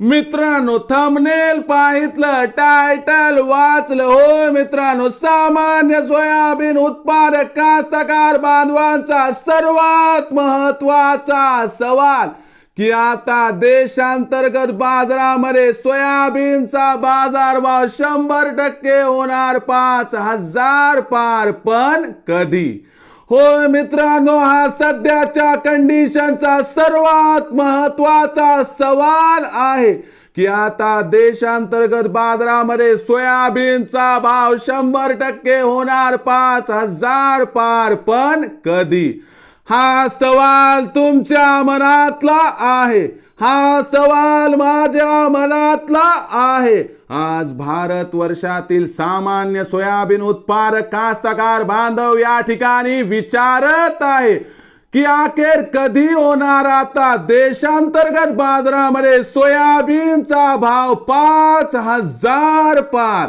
मित्रांनो thumbnail पाहितलं title वाचलं. हो मित्रांनो सामान्य सोयाबीन उत्पादक कास्तकार बांधवांचा सर्वात महत्त्वाचा सवाल की आता देशांतर्गत बाजारामध्ये सोयाबीनचा बाजारभाव शंभर टक्के होणार पाच हजार पार. पण कधी? होय मित्रांनो हा सध्याच्या कंडिशनचा सर्वात महत्त्वाचा सवाल आहे की आता देशांतर्गत बाजारामध्ये सोयाबीनचा भाव शंभर टक्के होणार पाच हजार पार पण कधी? हा सवाल तुमच्या मनातला आहे. हा सवाल माझ्या मनातला आहे. आज भारत वर्षातील सामान्य सोयाबीन उत्पादक कास्तकार बांधव या ठिकाणी विचारत आहे की अखेर कधी होणार आता देशांतर्गत बाजारामध्ये सोयाबीनचा भाव पाच हजार पार?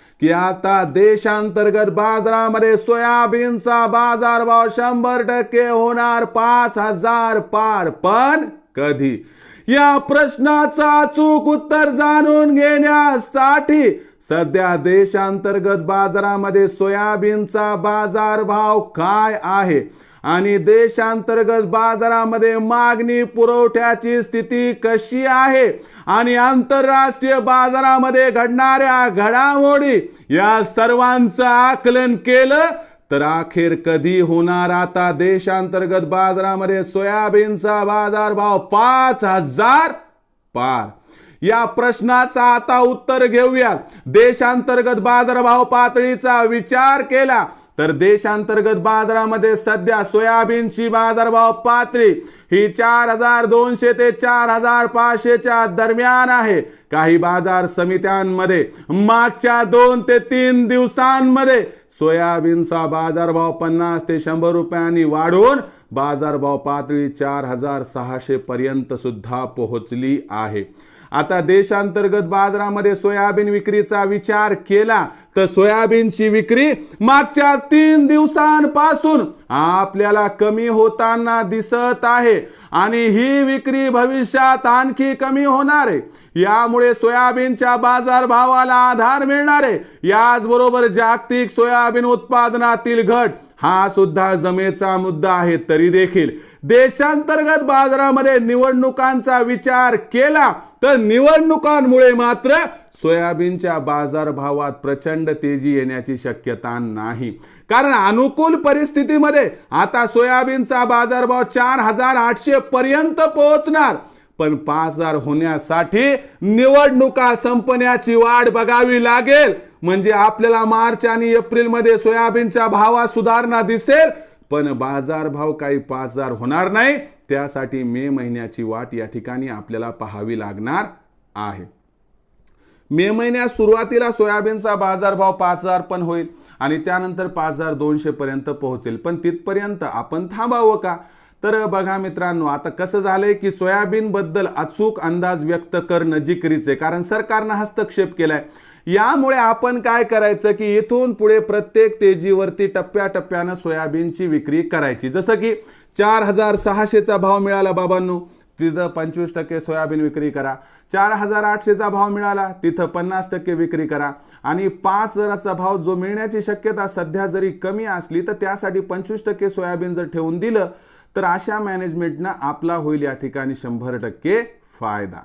की आता देशांतर्गत बाजारामध्ये सोयाबीनचा बाजारभाव शंभर टक्के होणार पाच हजार पार. पण कधी? या प्रश्नाचा अचूक उत्तर जाणून घेण्यासाठी सध्या देशांतर्गत बाजारामध्ये सोयाबीनचा बाजारभाव काय आहे? आणि देशांतर्गत बाजारामध्ये मागणी पुरवठ्याची स्थिती कशी आहे? आणि आंतरराष्ट्रीय बाजारामध्ये घडणाऱ्या घडामोडी या सर्वांचं आकलन केलं तर अखेर कधी होणार आता देशांतर्गत बाजारामध्ये सोयाबीनचा बाजारभाव पाच हजार पार? या प्रश्नाचा आता उत्तर घेऊया. देशांतर्गत बाजारभाव पातळीचा विचार केला. तर देशांतर्गत बाजारामध्ये सध्या सोयाबीनची बाजारभाव पातळी ही चार हजार दोनशे ते चार हजार पाचशेच्या दरम्यान आहे. काही बाजार समित्यांमध्ये मागच्या दोन ते तीन दिवसांमध्ये सोयाबीनचा बाजारभाव पन्नास ते शंभर रुपयांनी वाढून बाजारभाव पातळी चार हजार सहाशे पर्यंत सुद्धा पोहोचली आहे. आता देशांतर्गत बाजारामध्ये सोयाबीन विक्रीचा विचार केला तर सोयाबीनची विक्री मागच्या तीन दिवसांपासून आपल्याला कमी होताना दिसत आहे. आणि ही विक्री भविष्यात आणखी कमी होणार आहे. यामुळे सोयाबीनच्या बाजारभावाला आधार मिळणार आहे. याचबरोबर जागतिक सोयाबीन उत्पादनातील घट हा सुद्धा जमेचा मुद्दा आहे तरी देखील. देशांतर्गत बाजारामध्ये निवडणुकांचा विचार केला तर निवडणुकांमुळे मात्र सोयाबीनच्या बाजारभावात प्रचंड तेजी येण्याची शक्यता नाही. कारण अनुकूल परिस्थितीमध्ये आता सोयाबीनचा बाजारभाव चार हजार आठशे पर्यंत पोहोचणार. पण पाच हजार होण्यासाठी निवडणुका संपण्याची वाट बघावी लागेल. म्हणजे आपल्याला मार्च आणि एप्रिलमध्ये सोयाबीनच्या भावात सुधारणा दिसेल. पण बाजारभाव काही पाच हजार होणार नाही. त्यासाठी मे महिन्याची वाट या ठिकाणी आपल्याला पाहावी लागणार आहे. मे महिन्यात सुरुवातीला सोयाबीनचा बाजारभाव पाच हजार पण होईल आणि त्यानंतर पाच हजार दोनशे पर्यंत पोहोचेल. पण तिथपर्यंत आपण थांबावं का? तर बघा मित्रांनो आता कसं झालंय की सोयाबीनबद्दल अचूक अंदाज व्यक्त करणं जिकरीचे आहे. कारण सरकारनं हस्तक्षेप केलाय. यामुळे आपण काय करायचं की इथून पुढे प्रत्येक तेजीवरती टप्प्याटप्प्यानं सोयाबीनची विक्री करायची. जसं की चार हजार सहाशेचा भाव मिळाला बाबांनो. तिथं पंचवीस टक्के सोयाबीन विक्री करा. चार हजार आठशेचा भाव मिळाला तिथं पन्नास टक्के विक्री करा. आणि पाच हजाराचा भाव जो मिळण्याची शक्यता सध्या जरी कमी असली तर त्यासाठी पंचवीस टक्के सोयाबीन जर ठेवून दिलं तर अशा मॅनेजमेंटनं आपला होईल या ठिकाणी शंभर टक्के फायदा.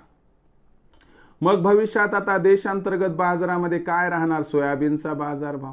मग भविष्यात आता देशांतर्गत बाजारामध्ये काय राहणार? सोयाबीनचा बाजारभाव?